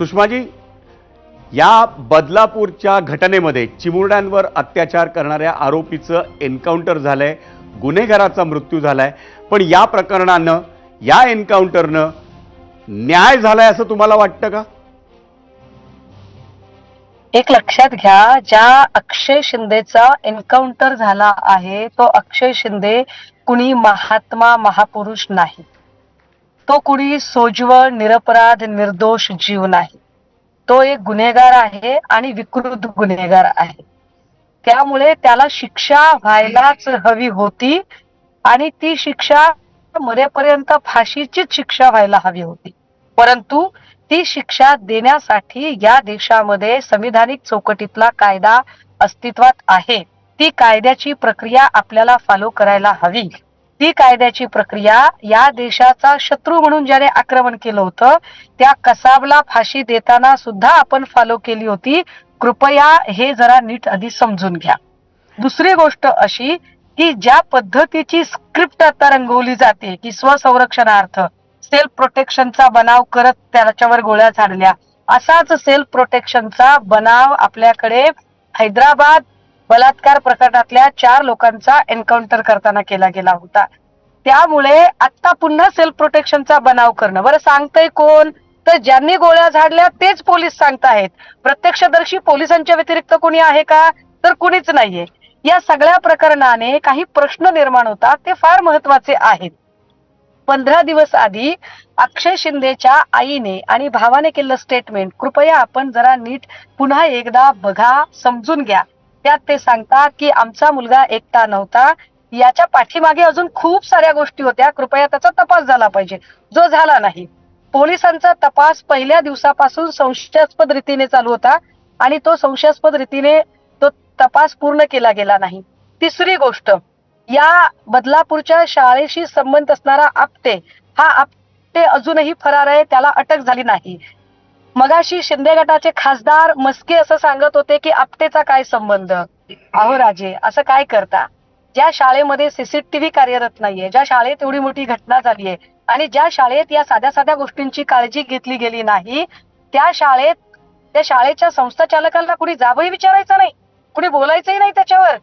सुषमाजी या बदलापूरच्या घटनेमध्ये चिमुरड्यांवर अत्याचार करणाऱ्या आरोपीचं एन्काउंटर झालंय गुन्हेगाराचा मृत्यू झालाय. पण या प्रकरणानं या एन्काउंटरनं न्याय झालाय असं तुम्हाला वाटतं का? एक लक्षात घ्या ज्या अक्षय शिंदेचा एन्काउंटर झाला आहे तो अक्षय शिंदे कुणी महात्मा महापुरुष नाही. तो कुणी सोज्वळ निरपराध निर्दोष जीव नाही. तो एक गुन्हेगार आहे आणि विकृत गुन्हेगार आहे. त्यामुळे त्याला शिक्षा व्हायलाच हवी होती आणि ती शिक्षा मरेपर्यंत फाशीचीच शिक्षा व्हायला हवी होती. परंतु ती शिक्षा देण्यासाठी या देशामध्ये संविधानिक चौकटीतला कायदा अस्तित्वात आहे. ती कायद्याची प्रक्रिया आपल्याला फॉलो करायला हवी. ती कायद्याची प्रक्रिया या देशाचा शत्रू म्हणून ज्याने आक्रमण केलं होतं त्या कसाबला फाशी देताना सुद्धा आपण फॉलो केली होती. कृपया हे जरा नीट आधी समजून घ्या. दुसरी गोष्ट अशी की ज्या पद्धतीची स्क्रिप्ट आता रंगवली जाते की स्वसंरक्षणार्थ सेल्फ प्रोटेक्शनचा बनाव करत त्याच्यावर गोळ्या झाडल्या असाच सेल्फ प्रोटेक्शनचा बनाव आपल्याकडे हैदराबाद बलात्कार प्रकरणातल्या चार लोकांचा एन्काउंटर करताना केला गेला होता. त्यामुळे आता पुन्हा सेल्फ प्रोटेक्शनचा बनाव करणं. बरं सांगतंय कोण? तर ज्यांनी गोळ्या झाडल्या तेच पोलीस सांगतायत प्रत्यक्षदर्शी पोलिसांच्या व्यतिरिक्त कोणी आहे का? तर कुणीच नाहीये. या सगळ्या प्रकरणाने काही प्रश्न निर्माण होतात ते फार महत्त्वाचे आहेत. पंधरा दिवस आधी अक्षय शिंदेच्या आईने आणि भावाने केलेलं स्टेटमेंट कृपया आपण जरा नीट पुन्हा एकदा बघा समजून घ्या. त्यात ते सांगतात की आमचा मुलगा एकटा नव्हता. याच्या पाठीमागे अजून खूप साऱ्या गोष्टी होत्या. कृपया त्याचा तपास झाला पाहिजे. जो झाला नाही. पोलिसांचा तपास पहिल्या दिवसापासून संशयास्पद रीतीने चालू होता आणि तो संशयास्पद रीतीने तो तपास पूर्ण केला गेला नाही. तिसरी गोष्ट या बदलापूरच्या शाळेशी संबंध असणारा आपटे हा आपटे अजूनही फरार आहे त्याला अटक झाली नाही. मगाशी शिंदे गटाचे खासदार मस्के असं सांगत होते की आपटेचा काय संबंध? अहो राजे असं काय करता? ज्या शाळेमध्ये सीसीटीव्ही कार्यरत नाहीये ज्या शाळेत एवढी मोठी घटना झाली आहे आणि ज्या शाळेत या साध्या साध्या गोष्टींची काळजी घेतली गेली नाही त्या शाळेत त्या शाळेच्या संस्था चालकांना कुणी जाबही विचारायचं नाही कुणी बोलायचंही नाही त्याच्यावर.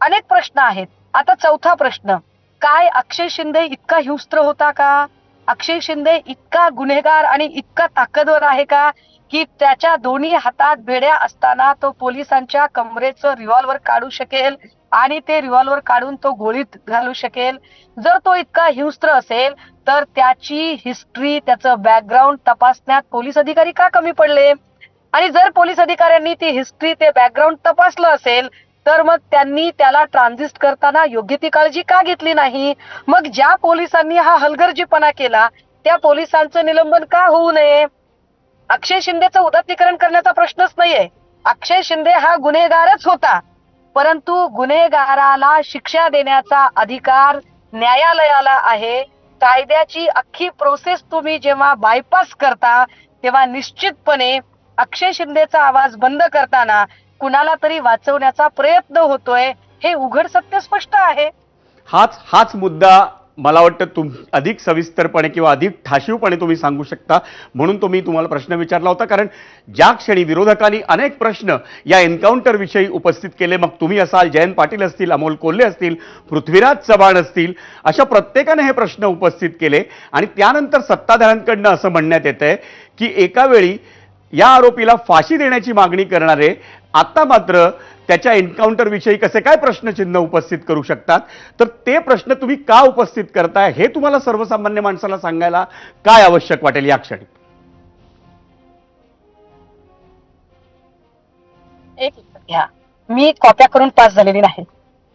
अनेक प्रश्न आहेत. आता चौथा प्रश्न काय अक्षय शिंदे इतका हिंस्त्र होता का? अक्षय शिंदे इतका गुन्हेगार आणि इतका ताकदवर आहे का? की त्याच्या दोन्ही हातात भेड्या असताना तो पोलिसांच्या कमरेचं रिव्हॉल्वर काढू शकेल? आणि ते रिव्हॉल्वर काढून तो गोळीत घालू शकेल. जर तो इतका हिंस्त्र असेल तर त्याची हिस्ट्री त्याचं बॅकग्राऊंड तपासण्यात पोलीस अधिकारी का कमी पडले? आणि जर पोलीस अधिकाऱ्यांनी ती हिस्ट्री ते बॅकग्राऊंड तपासलं असेल तर मग त्यांनी त्याला ट्रान्झिस्ट करताना योग्य ती काळजी का घेतली नाही? मग ज्या पोलिसांनी हा हलगर्जीपणा केला त्या पोलिसांचं निलंबन का होऊ नये? अक्षय शिंदेचं उदात्तीकरण करण्याचा प्रश्नच नाहीये. अक्षय शिंदे हा गुन्हेगारच होता. परंतु गुन्हेगाराला शिक्षा देण्याचा अधिकार न्यायालयाला आहे. कायद्याची अख्खी प्रोसेस तुम्ही जेव्हा बायपास करता तेव्हा निश्चितपणे अक्षय शिंदेचा आवाज बंद करताना कुणाला तरी वाचवण्याचा प्रयत्न होतोय हे उघड सत्य स्पष्ट आहे. हाच हाच मुद्दा मला वाटतं तुम अधिक सविस्तरपणे किंवा अधिक ठाशीवपणे तुम्ही सांगू शकता म्हणून तुम्ही तुम्हाला प्रश्न विचारला होता. कारण ज्या क्षणी विरोधकांनी अनेक प्रश्न या एन्काउंटरविषयी उपस्थित केले मग तुम्ही असाल जयंत पाटील असतील अमोल कोल्हे असतील पृथ्वीराज चव्हाण असतील अशा प्रत्येकाने हे प्रश्न उपस्थित केले. आणि त्यानंतर सत्ताधाऱ्यांकडनं असं म्हणण्यात येतं आहे की एकावेळी या आरोपीला फाशी देण्याची मागणी करणारे आता मात्र त्याच्या एन्काउंटरविषयी कसे काय प्रश्नचिन्ह उपस्थित करू शकतात? तर ते प्रश्न तुम्ही का उपस्थित करताय हे तुम्हाला सर्वसामान्य माणसाला सांगायला काय आवश्यक वाटेल या क्षणी? एक घ्या. मी कॉप्या करून पास झालेली नाही.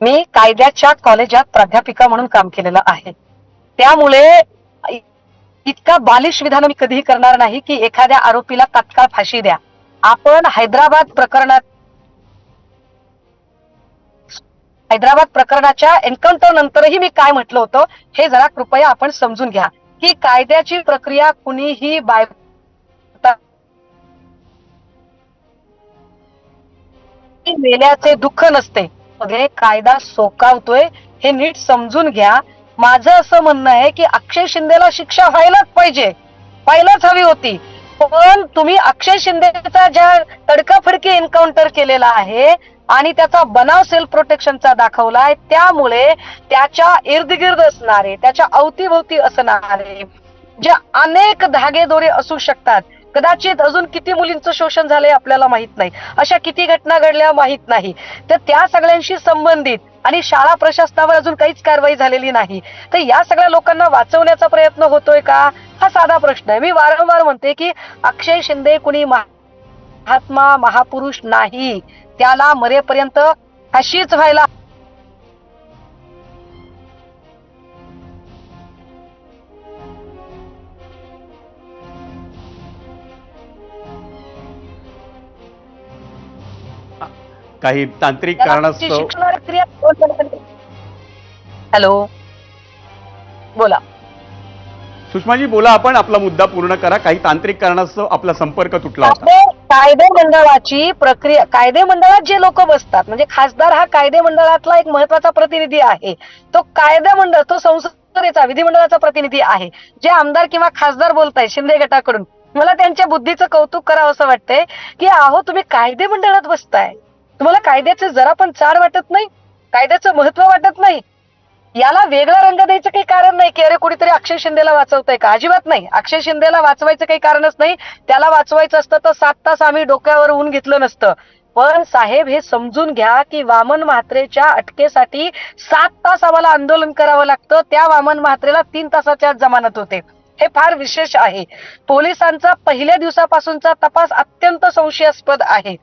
मी कायद्याच्या कॉलेजात प्राध्यापिका म्हणून काम केलेलं आहे. त्यामुळे इतका बालिश विधान मी कधीही करणार नाही की एखाद्या आरोपीला तात्काळ फाशी द्या. आपण हैदराबाद प्रकरणात हैदराबाद प्रकरणाच्या एन्काउंटर नंतरही मी काय म्हटलं होतं हे जरा कृपया आपण समजून घ्या. की कायद्याची प्रक्रिया कुणीही बाय मेल्याचे दुःख नसते. मध्ये कायदा सोकावतोय हे नीट समजून घ्या. माझं असं म्हणणं आहे की अक्षय शिंदेला शिक्षा व्हायलाच पाहिजे. व्हायलाच हवी होती. पण तुम्ही अक्षय शिंदेचा ज्या तडकाफडकी एन्काउंटर केलेला आहे आणि त्याचा बनाव सेल्फ प्रोटेक्शनचा दाखवलाय त्यामुळे त्याच्या इर्दगिर्द असणारे त्याच्या अवतीभोवती असणारे जे अनेक धागेदोरे असू शकतात कदाचित अजून किती मुलींचं शोषण झालंय आपल्याला माहीत नाही. अशा किती घटना घडल्या माहीत नाही. तर त्या सगळ्यांशी संबंधित आणि शाळा प्रशासनावर अजून काहीच कारवाई झालेली नाही. तर या सगळ्या लोकांना वाचवण्याचा प्रयत्न होतोय का? हा साधा प्रश्न आहे. मी वारंवार म्हणते की अक्षय शिंदे कुणी महात्मा महापुरुष नाही. त्याला मरेपर्यंत अशीच व्हायला काही तांत्रिक कारणास्तव हॅलो. बोला. सुषमाजी बोला आपण. आपला मुद्दा पूर्ण करा. काही तांत्रिक कारणास्तव आपला संपर्क तुटला होता. कायदे कायदे मंडळाची प्रक्रिया कायदे मंडळात जे लोक बसतात म्हणजे खासदार हा कायदे मंडळातला एक महत्त्वाचा प्रतिनिधी आहे. तो कायदा मंडळ तो संसदेचा विधिमंडळाचा प्रतिनिधी आहे. जे आमदार किंवा खासदार बोलताय शिंदे गटाकडून. मला त्यांच्या बुद्धीचं कौतुक करावं असं वाटतंय की अहो तुम्ही कायदे मंडळात बसताय. तुम्हाला कायद्याचे जरा पण चाड वाटत नाही? कायद्याचं महत्त्व वाटत नाही? याला वेगळा रंग द्यायचं काही कारण नाही की अरे कुणीतरी अक्षय शिंदेला वाचवतंय का? अजिबात नाही. अक्षय शिंदेला वाचवायचं काही कारणच नाही. त्याला वाचवायचं असतं तर सात तास आम्ही डोक्यावर ऊन घेतलं नसतं. पण साहेब हे समजून घ्या की वामन म्हात्रेच्या अटकेसाठी सात तास आम्हाला आंदोलन करावं लागतं. त्या वामन म्हात्रेला तीन तासाच्या जमानत होते. हे फार विशेष आहे. पोलिसांचा पहिल्या दिवसापासूनचा तपास अत्यंत संशयास्पद आहे.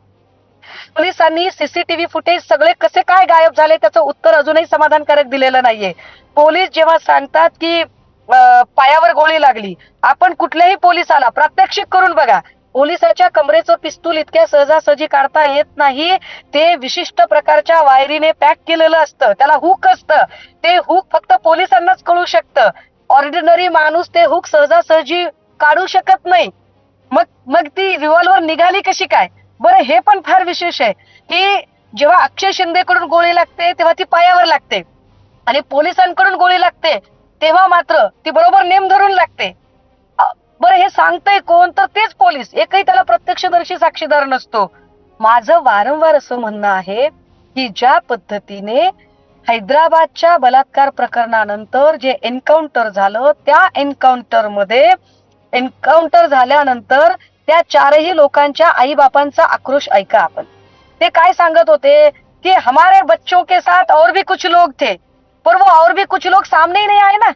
पोलिसांनी सीसीटीव्ही फुटेज सगळे कसे काय गायब झाले त्याचं उत्तर अजूनही समाधानकारक दिलेलं नाहीये. पोलीस जेव्हा सांगतात की पायावर गोळी लागली आपण कुठल्याही पोलिसाला प्रात्यक्षिक करून बघा. पोलिसाच्या कमरेचं पिस्तूल इतक्या सहजासहजी काढता येत नाही. ते विशिष्ट प्रकारच्या वायरीने पॅक केलेलं असतं. त्याला हुक असतं. ते हुक फक्त पोलिसांनाच कळू शकतं. ऑर्डिनरी माणूस ते हुक सहजासहजी काढू शकत नाही. मग मग ती रिव्हॉल्वर निघाली कशी काय? बरं हे पण फार विशेष आहे की जेव्हा अक्षय शिंदेकडून गोळी लागते तेव्हा ती पायावर लागते. आणि पोलिसांकडून गोळी लागते तेव्हा मात्र ती बरोबर नेम धरून लागते. बरं हे सांगतंय कोण? तर तेच पोलीस. एकही त्याला प्रत्यक्षदर्शी साक्षीदार नसतो. माझं वारंवार असं म्हणणं आहे की ज्या पद्धतीने हैदराबादच्या बलात्कार प्रकरणानंतर जे एन्काउंटर झालं त्या एन्काउंटरमध्ये एन्काउंटर झाल्यानंतर त्या चारही लोकांच्या आई बापांचा आक्रोश ऐका आपण. ते काय सांगत होते? कि हमारे बच्चों के साथ और भी कुछ लोग थे पर वो और भी कुछ लोग सामने ही नाही आहे ना.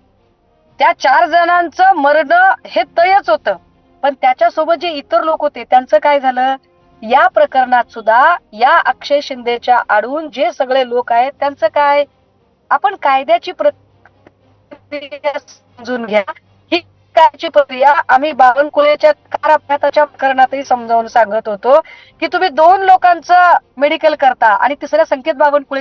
त्या चार जणांचं मरण हे तयच होतं. पण त्याच्यासोबत जे इतर लोक होते त्यांचं काय झालं? या प्रकरणात सुद्धा या अक्षय शिंदेच्या आडून जे सगळे लोक आहेत त्यांचं काय? आपण कायद्याची प्रक्रिया समजून घ्या. ही कायची प्रक्रिया आम्ही बावनकुळेच्या कार अपघाताच्या प्रकरणातही समजावून सांगत होतो की तुम्ही दोन लोकांचं मेडिकल करता आणि तिसऱ्या संकेत बावनकुळे